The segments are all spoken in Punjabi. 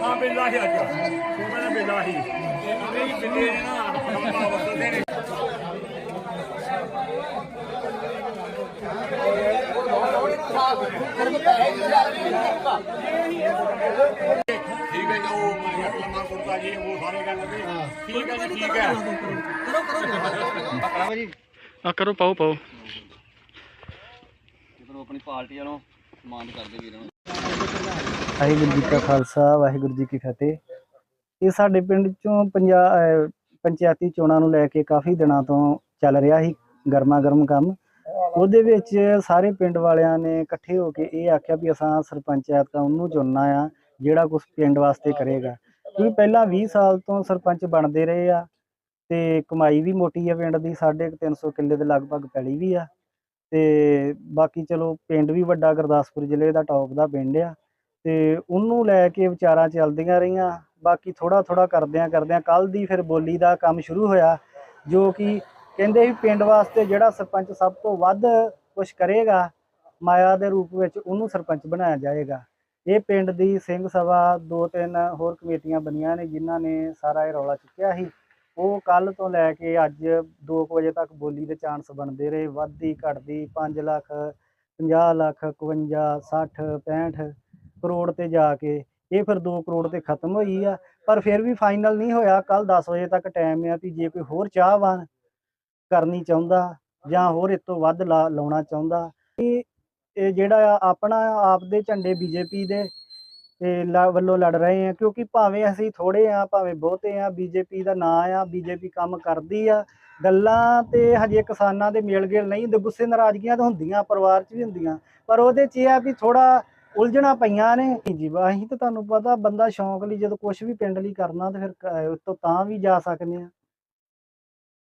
ਹਾਂ ਬਿੱਲਾਹੀ ਅੱਜ ਮੈਂ ਬਿੱਲਾਹੀ ਨਹੀਂ ਬਿੱਲੇ ਨੇ ਨਾ ਆਪਣਾ ਵਰਤਦੇ ਨੇ ਠੀਕ ਹੈ ਜੀ ਉਹ ਮੈਂ ਲੰਮਾ ਕੁੜਤਾ ਜੀ ਉਹ ਸਾਰੇ ਗੱਲ ਤੇ ਠੀਕ ਹੈ ਜੀ ਠੀਕ ਹੈ ਆ। ਕਰੋ ਪਾਓ ਪਾਓ। ਜਦੋਂ ਆਪਣੀ ਪਾਰਟੀ ਵੱਲੋਂ ਮੰਗ ਕਰਦੇ ਵੀਰਾਂ ਨੂੰ। ਵਾਹਿਗੁਰੂ ਜੀ ਕਾ ਖਾਲਸਾ ਵਾਹਿਗੁਰੂ ਜੀ ਕੀ ਫਤਿਹ। ਇਹ ਸਾਡੇ ਪਿੰਡ ਚੋਂ ਪੰਜਾ ਅਹ ਪੰਚਾਇਤੀ ਚੋਣਾਂ ਨੂੰ ਲੈ ਕੇ ਕਾਫੀ ਦਿਨਾਂ ਤੋਂ ਚੱਲ ਰਿਹਾ ਸੀ ਗਰਮਾ ਗਰਮ ਕੰਮ। ਉਹਦੇ ਵਿੱਚ ਸਾਰੇ ਪਿੰਡ ਵਾਲਿਆਂ ਨੇ ਇਕੱਠੇ ਹੋ ਕੇ ਇਹ ਆਖਿਆ ਵੀ ਅਸਾਂ ਸਰਪੰਚਾਇਤ ਦਾ ਉਹਨੂੰ ਚੁਣਨਾ ਆ। ਜਿਹੜਾ ਕੁਝ ਪਿੰਡ ਵਾਸਤੇ ਕਰੇਗਾ। ਕਿਉਂਕਿ ਪਹਿਲਾਂ 20 ਸਾਲ ਤੋਂ ਸਰਪੰਚ ਬਣਦੇ ਰਹੇ ਆ ਤੇ ਕਮਾਈ ਵੀ ਮੋਟੀ ਆ ਪਿੰਡ ਦੀ, ਸਾਢੇ ਕੁ ਤਿੰਨ ਸੌ ਕਿੱਲੇ ਦੇ ਲਗਭਗ ਪੈਲੀ ਵੀ ਆ। ਤੇ ਬਾਕੀ ਚਲੋ ਪਿੰਡ ਵੀ ਵੱਡਾ ਗੁਰਦਾਸਪੁਰ ਜ਼ਿਲ੍ਹੇ ਦਾ ਟੌਪ ਦਾ ਪਿੰਡ ਆ। ਤੇ ਉਹਨੂੰ ਲੈ ਕੇ ਵਿਚਾਰਾਂ ਚੱਲਦੀਆਂ ਰਹੀਆਂ। ਬਾਕੀ ਥੋੜਾ ਥੋੜਾ ਕਰਦਿਆਂ ਕਰਦਿਆਂ ਕੱਲ ਦੀ ਫਿਰ ਬੋਲੀ ਦਾ ਕੰਮ ਸ਼ੁਰੂ ਹੋਇਆ, ਜੋ ਕਿ ਕਹਿੰਦੇ ਵੀ ਪਿੰਡ ਵਾਸਤੇ ਜਿਹੜਾ ਸਰਪੰਚ ਸਭ ਤੋਂ ਵੱਧ ਕੁਝ ਕਰੇਗਾ, ਮਾਇਆ ਦੇ ਰੂਪ ਵਿੱਚ ਉਹਨੂੰ ਸਰਪੰਚ ਬਣਾਇਆ ਜਾਏਗਾ। ਇਹ ਪਿੰਡ ਦੀ ਸਿੰਘ ਸਭਾ ਦੋ ਤਿੰਨ ਹੋਰ ਕਮੇਟੀਆਂ ਬਣੀਆਂ ਨੇ, ਜਿਨ੍ਹਾਂ ਨੇ ਸਾਰਾ ਇਹ ਰੌਲਾ ਚੁੱਕਿਆ ਸੀ। ਉਹ ਕੱਲ ਤੋਂ ਲੈ ਕੇ ਅੱਜ 2 ਵਜੇ ਤੱਕ ਬੋਲੀ ਦੇ ਚਾਂਸ ਬਣਦੇ ਰਹੇ। ਵੱਧਦੀ, ਘਟਦੀ 5 ਲੱਖ 50 ਲੱਖ 51 60 65 ਕਰੋੜ ਤੇ ਜਾ ਕੇ ਇਹ ਫਿਰ 2 ਕਰੋੜ ਤੇ ਖਤਮ ਹੋਈ ਆ। ਪਰ ਫਿਰ ਵੀ ਫਾਈਨਲ ਨਹੀਂ ਹੋਇਆ। ਕੱਲ 10 ਵਜੇ ਤੱਕ ਟਾਈਮ ਆ ਵੀ ਜੇ ਕੋਈ ਹੋਰ ਚਾਹਵਾਨ ਕਰਨੀ ਚਾਹੁੰਦਾ ਜਾਂ ਹੋਰ ਇਸ ਤੋਂ ਵੱਧ ਲਾ- ਲਾਉਣਾ ਚਾਹੁੰਦਾ ਇਹ ਜਿਹੜਾ ਆ ਆਪਣਾ ਆਪ ਦੇ ਝੰਡੇ ਬੀਜੇਪੀ ਦੇ, ਤੇ ਲ- ਵੱਲੋਂ ਲੜ ਰਹੇ ਆ, ਕਿਉਂਕਿ ਭਾਵੇਂ ਅਸੀਂ ਥੋੜੇ ਆ, ਭਾਵੇਂ ਬਹੁਤੇ ਆ, ਬੀਜੇਪੀ ਦਾ ਨਾਂ ਆ, ਬੀਜੇਪੀ ਕੰਮ ਕਰਦੀ ਆ, ਗੱਲਾਂ ਤੇ ਹਜੇ ਕਿਸਾਨਾਂ ਦੇ ਮੇਲ ਗੇਲ ਨਹੀਂ ਹੁੰਦੇ ਗੁੱਸੇ ਨਾਰਾਜ਼ਗੀਆਂ ਤਾਂ ਹੁੰਦੀਆਂ, ਪਰਿਵਾਰ 'ਚ ਵੀ ਹੁੰਦੀਆਂ, ਪਰ ਉਹਦੇ 'ਚ ਇਹ ਆ ਵੀ ਥੋੜਾ ਉਲਝਣਾ ਪਈਆਂ ਨੇ। ਜੀ ਵਾ ਅਸੀਂ ਤਾਂ ਤੁਹਾਨੂੰ ਪਤਾ ਬੰਦਾ ਸ਼ੌਂਕ ਲਈ ਜਦੋਂ ਕੁਝ ਵੀ ਪਿੰਡ ਲਈ ਕਰਨਾ, ਤੇ ਫਿਰ ਕ- ਤਾਂ ਵੀ ਜਾ ਸਕਦੇ ਆ।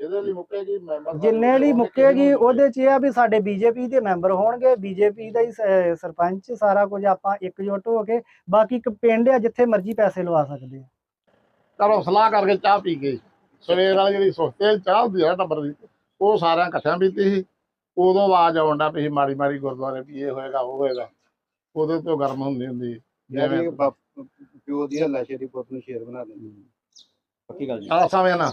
ਜਿਹਦੇ ਲਈ ਮੁੱਕੇਗੀ ਮੈਂਬਰ ਜਿੰਨੇ ਲਈ ਮੁੱਕੇਗੀ ਉਹਦੇ 'ਚ ਇਹ ਆ ਵੀ ਸਾਡੇ ਬੀਜੇਪੀ ਦੇ ਮੈਂਬਰ ਹੋਣਗੇ ਬੀਜੇਪੀ ਦਾ ਹੀ ਸ- ਸਰਪੰਚ ਸਾਰਾ ਕੁਝ ਆਪਾਂ ਇਕਜੁੱਟ ਹੋ ਕੇ ਬਾਕੀ ਇੱਕ ਪਿੰਡ ਆ ਜਿੱਥੇ ਮਰਜ਼ੀ ਪੈਸੇ ਲਵਾ ਸਕਦੇ ਆ। ਚਲੋ ਸਲਾਹ ਕਰਕੇ ਚਾਹ ਪੀ ਗਏ। ਸਵੇਰ ਵਾਲੀ ਜਿਹੜੀ ਸੁਸਤੇ ਚਾਹ ਹੁੰਦੀ ਹੈ ਟੱਬਰ ਦੀ ਉਹ ਸਾਰਿਆਂ ਇਕੱਠਿਆਂ ਪੀਤੀ ਸੀ। ਉਦੋਂ ਆਵਾਜ਼ ਆਉਂਦਾ ਪਈ ਮਾੜੀ ਮਾੜੀ ਗੁਰਦੁਆਰੇ ਵੀ ਇਹ ਹੋਏਗਾ ਉਹ ਹੋਏਗਾ। ਉਹਦੇ ਤੋਂ ਗਰਮ ਹੁੰਦੀ ਹੁੰਦੀ ਜਿਵੇਂ ਪਿਓ ਦੀ ਹੱਲਾ ਸ਼ੇਰੀ ਪੁੱਤ ਨੂੰ ਸ਼ੇਰ ਬਣਾ ਦਿੰਦੀ। ਪੱਕੀ ਗੱਲ ਜੀ ਆ ਸਮੇਂ ਨਾ।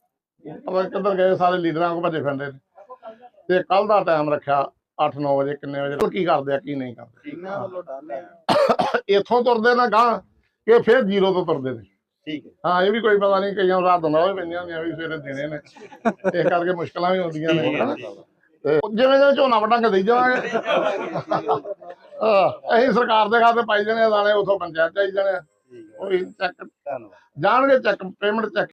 ਨੀ ਕਿੱਧਰ ਗਏ ਸਾਰੇ ਲੀਡਰਾਂ ਕੋ ਭੱਜੇ ਫਿਰਦੇ ਨੇ। ਤੇ ਕੱਲ ਦਾ ਟਾਈਮ ਰੱਖਿਆ 8-9 ਵਜੇ ਕਿੰਨੇ ਵਜੇ ਕੀ ਕਰਦੇ ਆ ਕੀ ਨਹੀਂ ਕਰਦੇ। ਇੱਥੋਂ ਤੁਰਦੇ ਨਾ ਗਾਂ ਕਿ ਫਿਰ ਜ਼ੀਰੋ ਤੋਂ ਤੁਰਦੇ ਨੇ। ਠੀਕ ਹੈ। ਹਾਂ ਇਹ ਵੀ ਕੋਈ ਪਤਾ ਨਹੀਂ ਕਈਆਂ ਰਾਤ ਨੂੰ ਵੀ ਪੈਂਦੀਆਂ ਹੁੰਦੀਆਂ ਵੀ ਸਵੇਰੇ ਦੇਣੇ ਨੇ। ਇਸ ਕਰਕੇ ਮੁਸ਼ਕਲਾਂ ਵੀ ਹੁੰਦੀਆਂ ਨੇ। ਜਿਵੇਂ ਜਿਵੇਂ ਝੋਨਾ ਵਟਾਂਗੇ ਦੇਈ ਜਾਵਾਂਗੇ। ਅਸੀਂ ਸਰਕਾਰ ਦੇ ਖਾਤੇ ਪਾਈ ਜਾਣੇ ਦਾਣੇ ਉਥੋਂ ਪੰਚਾਇਤ ਚਾਈ ਜਾਣੇ ਉਹ ਚੈੱਕ ਜਾਣਗੇ ਚੈੱਕ ਪੇਮੈਂਟ ਚੈੱਕ